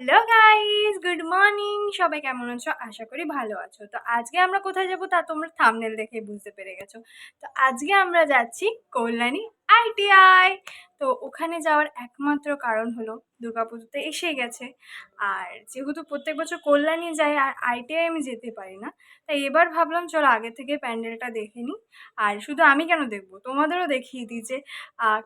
Hello guys good morning সবাই কেমন আছো? আশা করি ভালো আছো। তো আজকে আমরা কোথায় যাব তা তোমরা থামনেল দেখে বুঝতে পেরে গেছো। তো আজকে আমরা যাচ্ছি কল্যাণী আইটিআই তো ওখানে যাওয়ার একমাত্র কারণ হলো দুর্গাপুজোতে এসে গেছে। আর যেহেতু প্রত্যেক বছর কল্যাণী যাই আর আইটিআই আমি যেতে পারি না, তাই এবার ভাবলাম চলো আগে থেকে প্যান্ডেলটা দেখে নিই। আর শুধু আমি কেন দেখব? তোমাদেরও দেখিয়ে দিই যে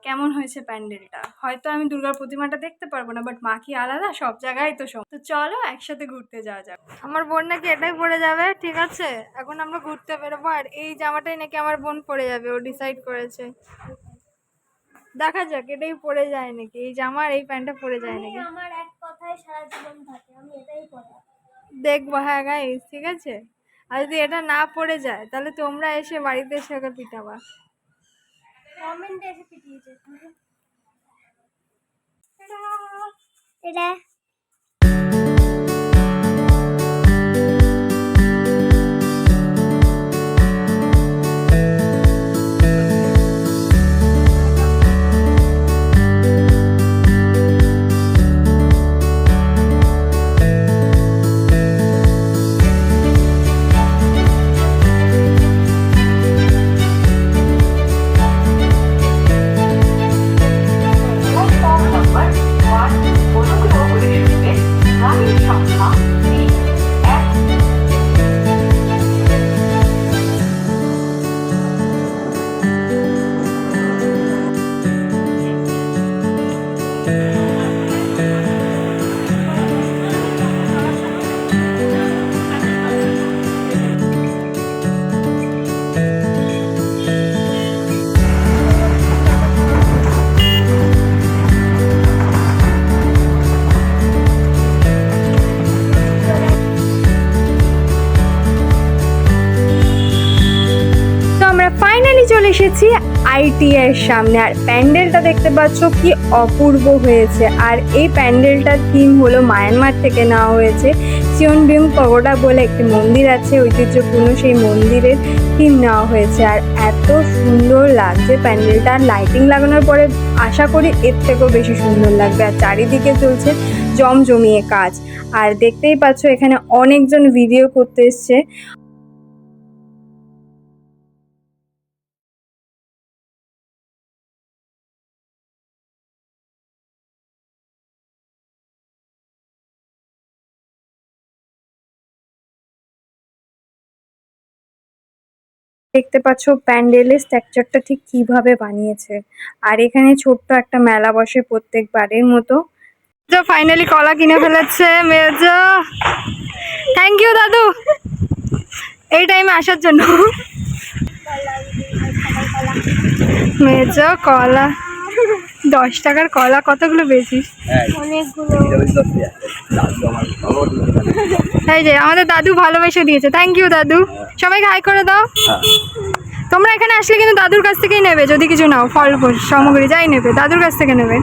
কেমন হয়েছে প্যান্ডেলটা। হয়তো আমি দুর্গার প্রতিমাটা দেখতে পারব না, বাট মা কি আলাদা? সব জায়গায় তো সব তো চলো একসাথে ঘুরতে যাওয়া যাক। আমার বোন নাকি এটাই পড়ে যাবে, ঠিক আছে? এখন আমরা ঘুরতে বেরোবো, আর এই জামাটাই নাকি আমার বোন পড়ে যাবে, ও ডিসাইড করেছে। দেখা যাক এটাই পরে যায় নাকি? এই জামার আর এই প্যান্টটা পরে যায় নাকি? আমার এক কথায় সারা জীবন থাকে আমি এটাই পরে দেখব হ্যাঁ গাইস ঠিক আছে? আর যদি এটা না পড়ে যায় তাহলে তোমরা এসে বাড়িতে এসে ওকে পিটাবা। কমেন্টে এসে পিটিয়েছে। এটা। ফাইনালি চলে এসেছি আইটিআই এর সামনে। আর প্যান্ডেলটা দেখতে পাচ্ছ কি অপূর্ব হয়েছে। আর এই প্যান্ডেলটার থিম হলো মায়ানমার থেকে নেওয়া হয়েছে। সিয়ন বিম পগোডা বলে একটি মন্দির আছে, ঐতিহ্যপূর্ণ সেই মন্দিরের থিম নেওয়া হয়েছে। আর এত সুন্দর লাগছে প্যান্ডেলটা। আর লাইটিং লাগানোর পরে আশা করি এর থেকেও বেশি সুন্দর লাগবে। আর চারিদিকে চলছে জমজমিয়ে কাজ। আর দেখতেই পাচ্ছ এখানে অনেকজন ভিডিও করতে এসছে। দেখতে পাচ্ছ প্যান্ডেলের স্ট্রাকচারটা ঠিক কীভাবে বানিয়েছে। আর এখানে ছোট্ট একটা মেলা বসে প্রত্যেকবারের মতো। তো ফাইনালি কলা কিনে ফেলেছে, মেজো। থ্যাংক ইউ দাদু। এই টাইমে আসার জন্য। মেজো কলা। দশ টাকার কলা কতগুলো বেশিস অনেকগুলো। এই যে আমাদের দাদু ভালোবেসে দিয়েছে। থ্যাংক ইউ দাদু। সবাইকে হাই করে দাও। তোমরা এখানে আসলে কিন্তু দাদুর কাছ থেকেই নেবে যদি কিছু নাও ফল ফল সামগ্রী যাই নেবে দাদুর কাছ থেকে নেবে।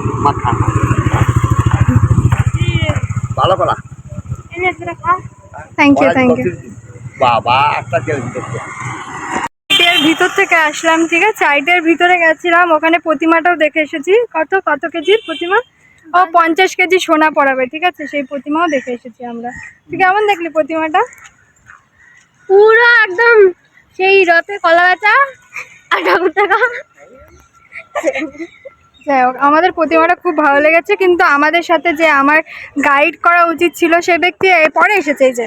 ভালো করা। থ্যাংক ইউ থ্যাংক ইউ বাবা একটা ভিতর থেকে আসলাম ঠিক আছে? আইটিআর ভিতরে গেছিলাম ওখানে প্রতিমাটাও দেখে এসেছি। কত কত কেজির প্রতিমা? ও পঞ্চাশ কেজি সোনা পড়াবে ঠিক আছে? সেই প্রতিমাও দেখে এসেছি আমরা। তুই কেমন দেখলি প্রতিমাটা? পুরো একদম সেই রথে কলা বেচা আর ঠাকুর টাকা যাই হোক আমাদের প্রতিমাটা খুব ভালো লেগেছে কিন্তু আমাদের সাথে যে আমার গাইড করা উচিত ছিল সে ব্যক্তি পরে এসেছে এই যে।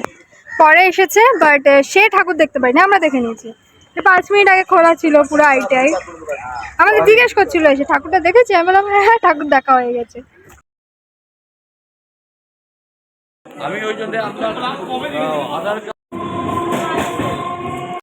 পরে এসেছে বাট সে ঠাকুর দেখতে পাইনি আমরা দেখে নিয়েছি। পাঁচ মিনিট আগে খোলা ছিল পুরো আইটাই আমাকে জিজ্ঞেস করছিল এসে ঠাকুরটা দেখেছি আমি বললাম হ্যাঁ হ্যাঁ ঠাকুর দেখা হয়ে গেছে। আমি ওই জন্য আপনার আধার কার্ড